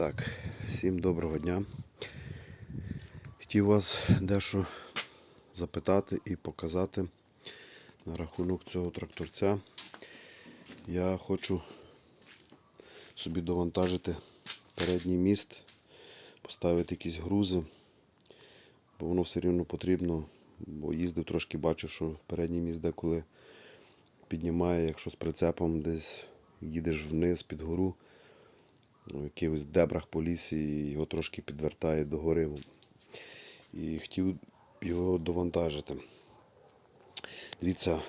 Так, всім доброго дня. Хотів вас дещо запитати і показати на рахунок цього тракторця. Я хочу собі довантажити передній міст, поставити якісь грузи, бо воно все рівно потрібно, бо їздив трошки бачу, що передній міст деколи піднімає, якщо з прицепом десь їдеш вниз під гору в якихось дебрах по лісі і його трошки підвертає до гори. І хотів його довантажити. Дивіться,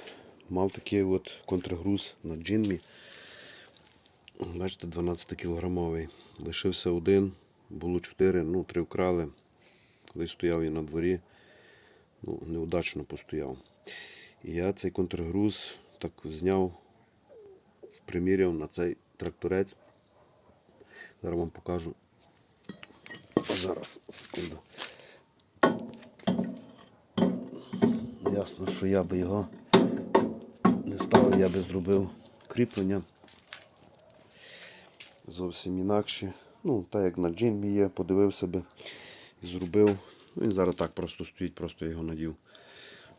мав такий от контргруз на джинмі. Бачите, 12 кілограмовий. Лишився один, було 4, ну, 3 вкрали. Коли стояв я на дворі, ну, неудачно постояв. І я цей контргруз так зняв, приміряв на цей тракторець. Зараз вам покажу. Зараз, секунду. Ясно, що я би його не ставив, я би зробив кріплення. Зовсім інакше. Ну, так як на джинмі є, подивився би і зробив. Ну, Він зараз так просто стоїть, просто його надів.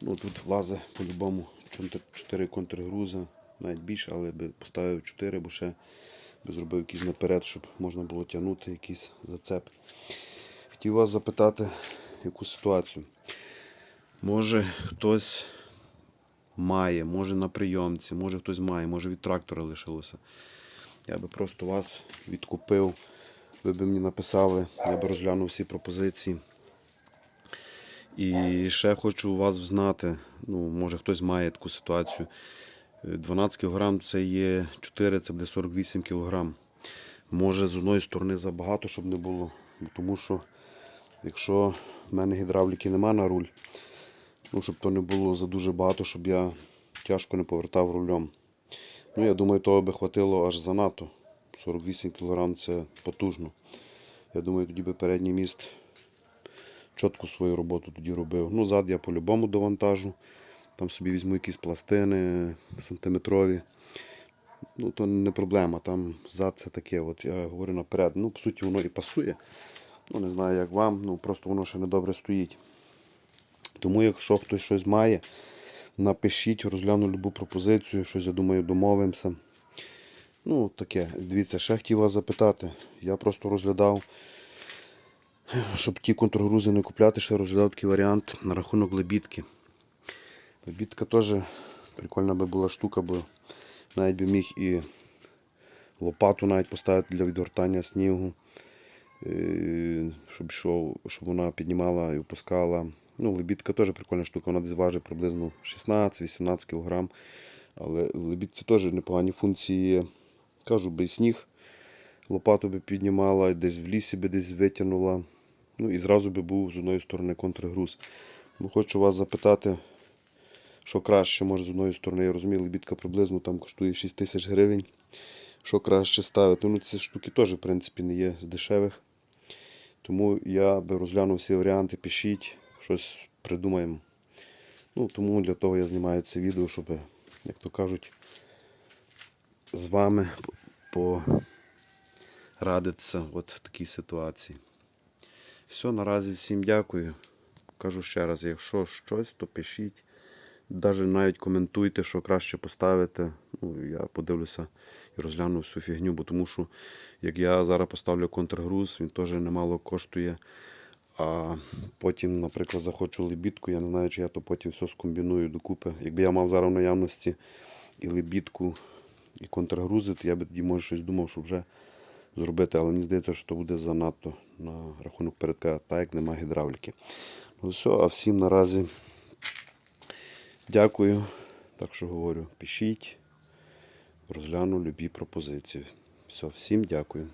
Ну, тут влазе по-любому 4 контргрузи, навіть більше, але би поставив 4, бо ще зробив якийсь наперед, щоб можна було тягнути якийсь зацеп. Хотів вас запитати, яку ситуацію. Може хтось має, може на прийомці, може хтось має, може від трактора лишилося. Я би просто вас відкупив, ви б мені написали, я би розглянув всі пропозиції. І ще хочу вас взнати, ну, може хтось має таку ситуацію. 12 кг це є 4, це буде 48 кг. Може з одної сторони забагато, щоб не було. Тому що якщо в мене гідравліки нема на руль, ну, щоб то не було за дуже багато, щоб я тяжко не повертав рулем. Ну, я думаю, того би хватило аж занадто. 48 кг це потужно. Я думаю, тоді би передній міст чітко свою роботу тоді робив. Ну, зад я по-любому довантажу. Там собі візьму якісь пластини сантиметрові. Ну, то не проблема. Там зад це таке. От я говорю наперед. Ну, по суті, воно і пасує. Ну, не знаю, як вам, ну просто воно ще не добре стоїть. Тому, якщо хтось щось має, напишіть, розгляну любу пропозицію, щось, я думаю, домовимося. Ну, таке, дивіться, ще хотів вас запитати. Я просто розглядав, щоб ті контргрузи не купляти, ще розглядав такий варіант на рахунок лебідки. Лебідка теж прикольна би була штука, бо навіть би міг і лопату навіть поставити для відгортання снігу, е, щоб, йшов, щоб вона піднімала і опускала. Ну, лебідка теж прикольна штука, вона десь важить приблизно 16-18 кг. Але в лебідці теж непогані функції. Кажу, би сніг лопату би піднімала, десь в лісі би десь витягнула. Ну і зразу би був з одної сторони контргруз. Ну, Хочу вас запитати, що краще, може з одної сторони, я розумію, лебідка приблизно там коштує 6 тисяч гривень. Що краще ставити? Ну, ці штуки теж, в принципі, не є з дешевих. Тому я би розглянув всі варіанти, пишіть, щось придумаємо. Ну, тому для того я знімаю це відео, щоб, як то кажуть, з вами порадитися в такій ситуації. Все, наразі всім дякую. Кажу ще раз, якщо щось, то пишіть. Навіть навіть коментуйте, що краще поставити. Ну, я подивлюся і розгляну всю фігню, бо тому що як я зараз поставлю контргруз, він теж немало коштує. А потім, наприклад, захочу лебідку, я не знаю, чи я то потім все скомбіную докупи. Якби я мав зараз в наявності і лебідку, і контргрузи, то я би тоді може щось думав, що вже зробити. Але мені здається, що то буде занадто на рахунок передка, так як немає гідравліки. Ну все, а всім наразі дякую. Так що говорю, пишіть, розгляну любі пропозиції. Все, всім дякую.